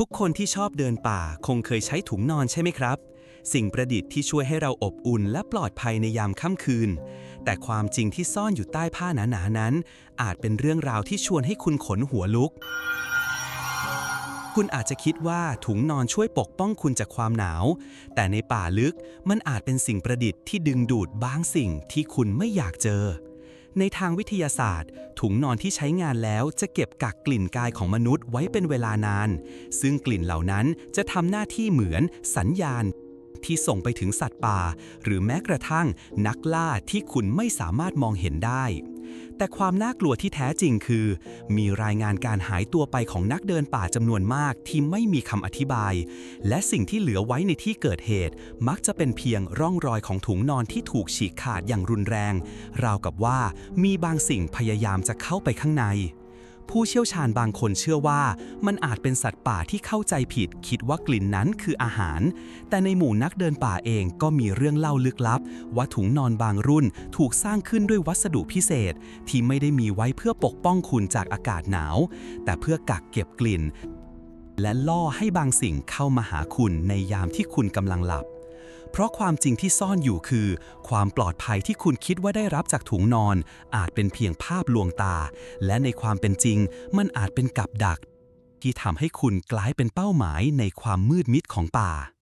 ทุกคนที่ชอบเดินป่าคงเคยใช้ถุงนอนใช่ไหมครับ สิ่งประดิษฐ์ที่ช่วยให้เราอบอุ่นและปลอดภัยในยามค่ำคืน แต่ความจริงที่ซ่อนอยู่ใต้ผ้าหนาๆนั้น อาจเป็นเรื่องราวที่ชวนให้คุณขนหัวลุก คุณอาจจะคิดว่าถุงนอนช่วยปกป้องคุณจากความหนาว แต่ในป่าลึกมันอาจเป็นสิ่งประดิษฐ์ที่ดึงดูดบางสิ่งที่คุณไม่อยากเจอ ในทางวิทยาศาสตร์ ถุงนอนที่ใช้งานแล้วจะเก็บกักกลิ่นกายของมนุษย์ไว้เป็นเวลานาน ซึ่งกลิ่นเหล่านั้นจะทำหน้าที่เหมือนสัญญาณ ที่ส่งไปถึงสัตว์ป่า หรือแม้กระทั่งนักล่าที่คุณไม่สามารถมองเห็นได้ แต่ความน่ากลัวที่แท้จริงคือ มีรายงานการหายตัวไปของนักเดินป่าจำนวนมากที่ไม่มีคำอธิบาย และสิ่งที่เหลือไว้ในที่เกิดเหตุ มักจะเป็นเพียงร่องรอยของถุงนอนที่ถูกฉีกขาดอย่างรุนแรง ราวกับว่ามีบางสิ่งพยายามจะเข้าไปข้างใน ผู้เชี่ยวชาญบางคนเชื่อว่า มันอาจเป็นสัตว์ป่าที่เข้าใจผิด คิดว่ากลิ่นนั้นคืออาหาร แต่ในหมู่นักเดินป่าเองก็มีเรื่องเล่าลึกลับ ว่าถุงนอนบางรุ่นถูกสร้างขึ้นด้วยวัสดุพิเศษ ที่ไม่ได้มีไว้เพื่อปกป้องคุณจากอากาศหนาว แต่เพื่อกักเก็บกลิ่น และล่อให้บางสิ่งเข้ามาหาคุณในยามที่คุณกำลังหลับ เพราะความจริงที่ซ่อนอยู่คือ ความปลอดภัยที่คุณคิดว่าได้รับจากถุงนอน อาจเป็นเพียงภาพลวงตา และในความเป็นจริง มันอาจเป็นกับดัก ที่ทำให้คุณกลายเป็นเป้าหมายในความมืดมิดของป่า